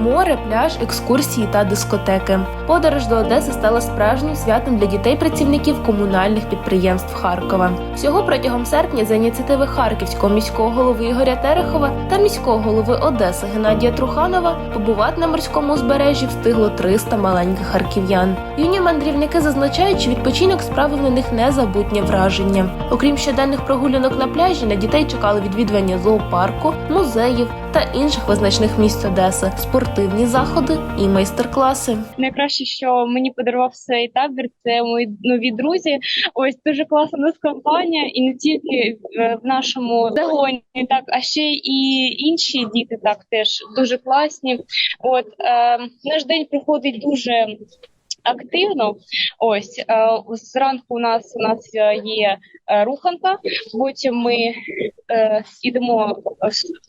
море, пляж, екскурсії та дискотеки. Подорож до Одеси стала справжнім святом для дітей-працівників комунальних підприємств Харкова. Всього протягом серпня за ініціативи харківського міського голови Ігоря Терехова та міського голови Одеси Геннадія Труханова побувати на морському узбережжі встигло 300 маленьких харків'ян. Юні мандрівники зазначають, що відпочинок справив на них незабутнє враження. Окрім щоденних прогулянок на пляжі, на дітей чекали відвідування зоопарку, музеїв та інших визначних місць Одеси, спортивні заходи і майстер-класи. найкраще, що мені подарував цей табір, це мої нові друзі. Ось дуже класна нас компанія, і не тільки е, в нашому загоні, так а ще і інші діти так теж дуже класні. От е, наш день проходить дуже. Активно, ось е, зранку у нас у нас е, є е, руханка. Потім ми йдемо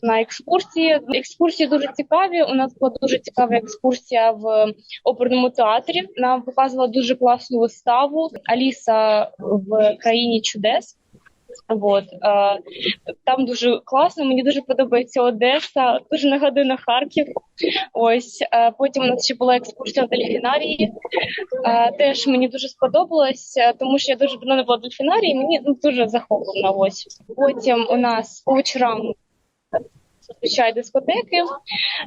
на екскурсії. Екскурсії дуже цікаві. У нас була дуже цікава екскурсія в оперному театрі. Нам показувала дуже класну виставу Аліса в країні чудес. От е, там дуже класно. Мені дуже подобається Одеса, дуже нагадує на Харків. Ось е, потім у нас ще була екскурсія на дельфінарії. Е, теж мені дуже сподобалось, е, тому що я дуже давно не була в дельфінарії. Мені ну, дуже захоплена. Ось потім у нас по вечорам зазвичай дискотеки.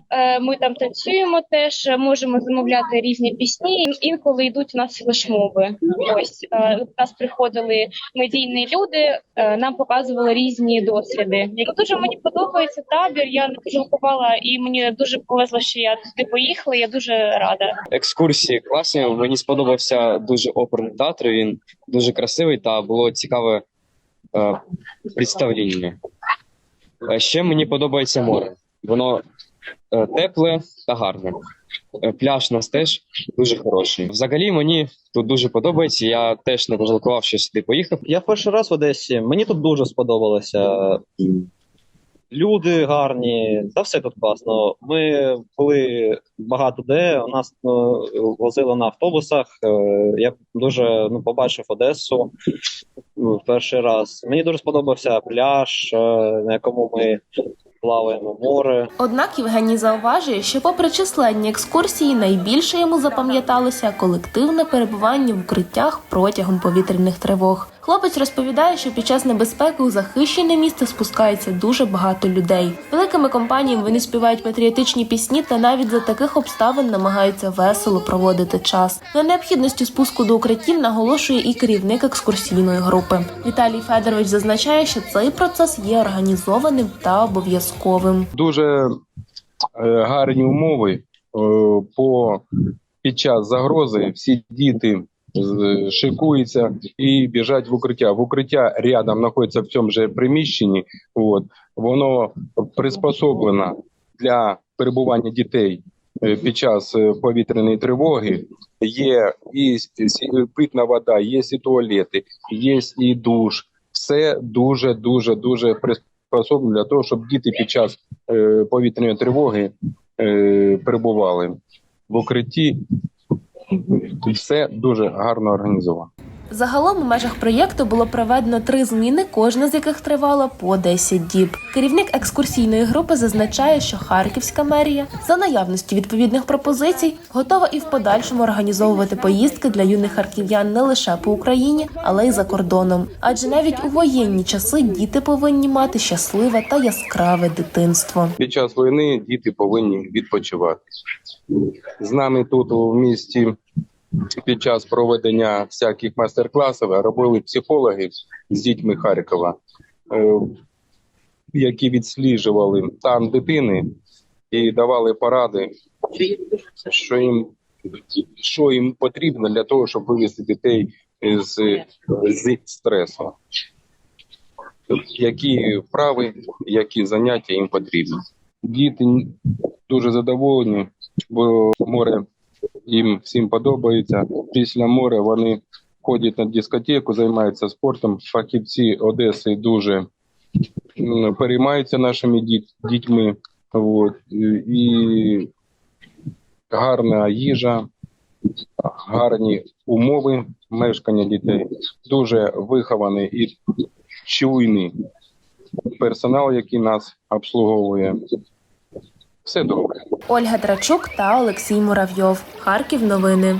Е, Ми там танцюємо теж, е, можемо замовляти різні пісні. Інколи йдуть у нас флешмоби. Ось е, у нас приходили медійні люди, е, нам показували різні досліди. Дуже мені подобається табір. Я не пожалкувала, і мені дуже повезло, що я туди поїхала. Я дуже рада. екскурсії класні. Мені сподобався дуже оперний театр. Він дуже красивий та було цікаве е, представлення. Е, Ще мені подобається море. Воно е, тепле та гарне. Е, Пляж у нас теж дуже хороший. Взагалі мені тут дуже подобається. Я теж не пожалкував, що сюди поїхав. Я перший раз в Одесі. Мені тут дуже сподобалося. Люди гарні, та все тут класно. Ми були багато де. У нас ну, возили на автобусах. Е, Я дуже ну, побачив Одесу ну, в перший раз. Мені дуже сподобався пляж, е, на якому ми плаваємо море. Однак Євгеній зауважує, що, попри численні екскурсії, найбільше йому запам'яталося колективне перебування в укриттях протягом повітряних тривог. Хлопець розповідає, що під час небезпеки у захищене місце спускається дуже багато людей. Великими компаніями вони співають патріотичні пісні та навіть за таких обставин намагаються весело проводити час. На необхідності спуску до укриттів наголошує і керівник екскурсійної групи. Віталій Федорович зазначає, що цей процес є організованим та обов'язковим. дуже е, гарні умови е, по під час загрози. Всі діти шикуються і біжать в укриття. В укриття рядом знаходиться в цьому же приміщенні. От воно приспособлено для перебування дітей е, під час е, повітряної тривоги. Є і питна вода, є і туалети, є і душ. Все дуже дуже дуже приспособлено для того, щоб діти під час е, повітряної тривоги перебували в укритті. Все дуже гарно організовано. Загалом у межах проєкту було проведено три зміни, кожна з яких тривала по 10 діб. Керівник екскурсійної групи зазначає, що Харківська мерія за наявності відповідних пропозицій готова і в подальшому організовувати поїздки для юних харків'ян не лише по Україні, але й за кордоном. Адже навіть у воєнні часи діти повинні мати щасливе та яскраве дитинство. Під час війни діти повинні відпочивати. З нами тут у місті під час проведення всяких майстер-класів робили психологи з дітьми Харкова, е, які відсліджували стан дитини і давали поради, що їм, що їм потрібно для того, щоб вивести дітей з, з стресу. Які вправи, які заняття їм потрібні. Діти дуже задоволені, бо море їм всім подобається. Після моря вони ходять на дискотеку, займаються спортом. Фахівці Одеси дуже переймаються нашими діт- дітьми. От. І гарна їжа, гарні умови мешкання дітей, дуже вихований і чуйний персонал, який нас обслуговує. Все добре. Ольга Трачук та Олексій Муравйов. Харків новини.